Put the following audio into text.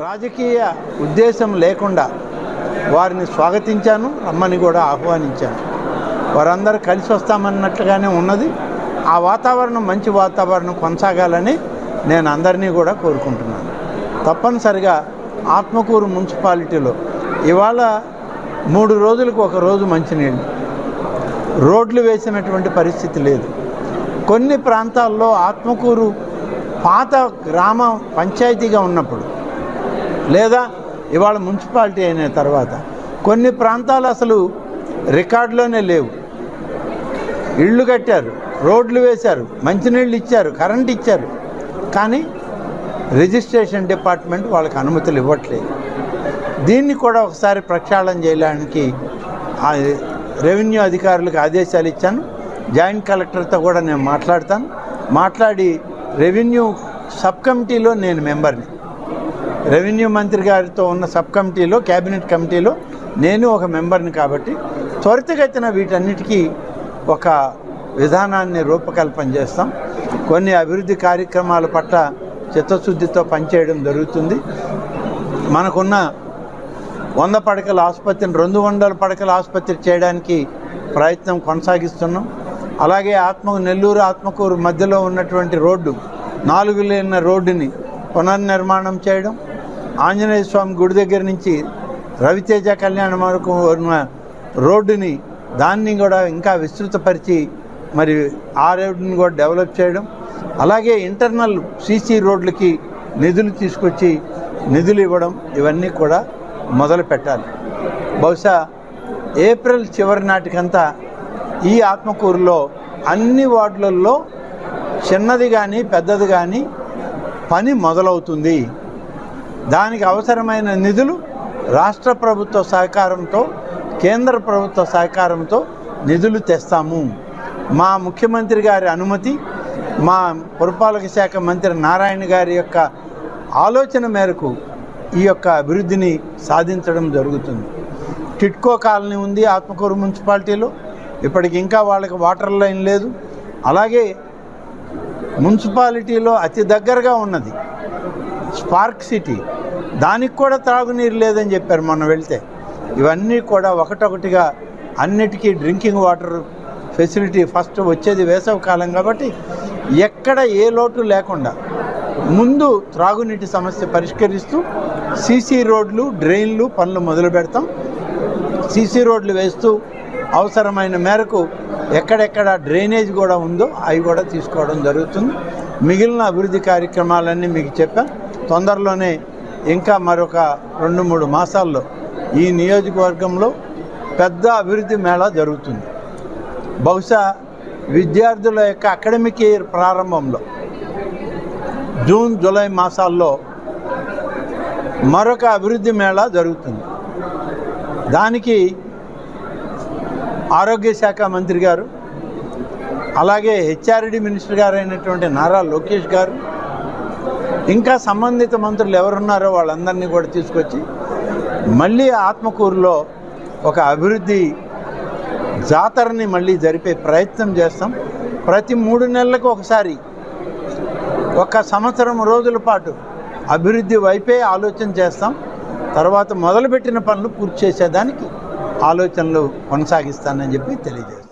రాజకీయ ఉద్దేశం లేకుండా వారిని స్వాగతించాను రమ్మని కూడా ఆహ్వానించాను. వారందరూ కలిసి వస్తామన్నట్లుగానే ఉన్నది. ఆ వాతావరణం మంచి వాతావరణం కొనసాగాలని నేను అందరినీ కూడా కోరుకుంటున్నాను. తప్పనిసరిగా ఆత్మకూరు మున్సిపాలిటీలో ఇవాళ మూడు రోజులకు ఒక రోజు మంచినీళ్ళు. రోడ్లు వేసినటువంటి పరిస్థితి లేదు. కొన్ని ప్రాంతాల్లో ఆత్మకూరు పాత గ్రామ పంచాయతీగా ఉన్నప్పుడు లేదా ఇవాళ మున్సిపాలిటీ అయిన తర్వాత. కొన్ని ప్రాంతాలు అసలు రికార్డులోనే లేవు. ఇళ్ళు కట్టారు రోడ్లు వేశారు మంచినీళ్ళు ఇచ్చారు కరెంట్ ఇచ్చారు. కానీ రిజిస్ట్రేషన్ డిపార్ట్మెంట్ వాళ్ళకి అనుమతులు ఇవ్వట్లేదు. దీన్ని కూడా ఒకసారి ప్రక్షాళన చేయడానికి రెవెన్యూ అధికారులకు ఆదేశాలు ఇచ్చాను. జాయింట్ కలెక్టర్తో కూడా నేను మాట్లాడతాను. మాట్లాడి రెవెన్యూ సబ్ కమిటీలో నేను మెంబర్ని. రెవెన్యూ మంత్రి గారితో ఉన్న సబ్ కమిటీలో క్యాబినెట్ కమిటీలో నేను ఒక మెంబర్ని కాబట్టి త్వరితగతిన వీటన్నిటికీ ఒక విధానాన్ని రూపకల్పన చేస్తాం. కొన్ని అభివృద్ధి కార్యక్రమాల పట్ల చిత్తశుద్ధితో పనిచేయడం జరుగుతుంది. మనకున్న వంద పడకల ఆసుపత్రిని రెండు వందల పడకల ఆసుపత్రి చేయడానికి ప్రయత్నం కొనసాగిస్తున్నాం. అలాగే ఆత్మ నెల్లూరు ఆత్మకూరు మధ్యలో ఉన్నటువంటి రోడ్డు నాలుగు లేన రోడ్డుని పునర్నిర్మాణం చేయడం ఆంజనేయ స్వామి గుడి దగ్గర నుంచి రవితేజ కళ్యాణ వరకు ఉన్న రోడ్డుని దాన్ని కూడా ఇంకా విస్తృతపరిచి మరి ఆ రోడ్డుని కూడా డెవలప్ చేయడం అలాగే ఇంటర్నల్ సీసీ రోడ్లకి నిధులు తీసుకొచ్చి నిధులు ఇవ్వడం ఇవన్నీ కూడా మొదలు పెట్టాలి. బహుశా ఏప్రిల్ చివరి నాటికంతా ఈ ఆత్మకూరులో అన్ని వార్డులలో చిన్నది కానీ పెద్దది కానీ పని మొదలవుతుంది. దానికి అవసరమైన నిధులు రాష్ట్ర ప్రభుత్వ సహకారంతో కేంద్ర ప్రభుత్వ సహకారంతో నిధులు తెస్తాము. మా ముఖ్యమంత్రి గారి అనుమతి మా పురపాలక శాఖ మంత్రి నారాయణ గారి యొక్క ఆలోచన మేరకు ఈ యొక్క అభివృద్ధిని సాధించడం జరుగుతుంది. టిట్కో కాలనీ ఉంది ఆత్మకూరు మున్సిపాలిటీలో. ఇప్పటికి ఇంకా వాళ్ళకి వాటర్ లైన్ లేదు. అలాగే మున్సిపాలిటీలో అతి దగ్గరగా ఉన్నది స్పార్క్ సిటీ. దానికి కూడా త్రాగునీరు లేదని చెప్పారు మొన్న వెళ్తే. ఇవన్నీ కూడా ఒకటొకటిగా అన్నిటికీ డ్రింకింగ్ వాటర్ ఫెసిలిటీ ఫస్ట్ వచ్చేది వేసవి కాలం కాబట్టి ఎక్కడ ఏ లోటు లేకుండా ముందు త్రాగునీటి సమస్య పరిష్కరిస్తూ సీసీ రోడ్లు డ్రైన్లు పనులు మొదలు పెడతాం. సీసీ రోడ్లు వేస్తూ అవసరమైన మేరకు ఎక్కడెక్కడ డ్రైనేజ్ కూడా ఉందో అవి కూడా తీసుకోవడం జరుగుతుంది. మిగిలిన అభివృద్ధి కార్యక్రమాలన్నీ మీకు చెప్పాను తొందరలోనే ఇంకా మరొక రెండు మూడు మాసాల్లో ఈ నియోజకవర్గంలో పెద్ద అభివృద్ధి మేళా జరుగుతుంది. బహుశా విద్యార్థుల యొక్క అకాడమిక్ ఇయర్ ప్రారంభంలో జూన్ జూలై మాసాల్లో మరొక అభివృద్ధి మేళా జరుగుతుంది. దానికి ఆరోగ్య శాఖ మంత్రి గారు అలాగే హెచ్ఆర్డి మినిస్టర్ గారు అయినటువంటి నారా లోకేష్ గారు ఇంకా సంబంధిత మంత్రులు ఎవరున్నారో వాళ్ళందరినీ కూడా తీసుకొచ్చి మళ్ళీ ఆత్మకూరులో ఒక అభివృద్ధి జాతరని మళ్ళీ జరిపే ప్రయత్నం చేస్తాం. ప్రతి మూడు నెలలకు ఒకసారి ఒక సంవత్సరం రోజుల పాటు అభివృద్ధి వైపే ఆలోచన చేస్తాం. తర్వాత మొదలుపెట్టిన పనులు పూర్తి చేసేదానికి ఆలోచనలు కొనసాగిస్తానని చెప్పి తెలియజేస్తాం.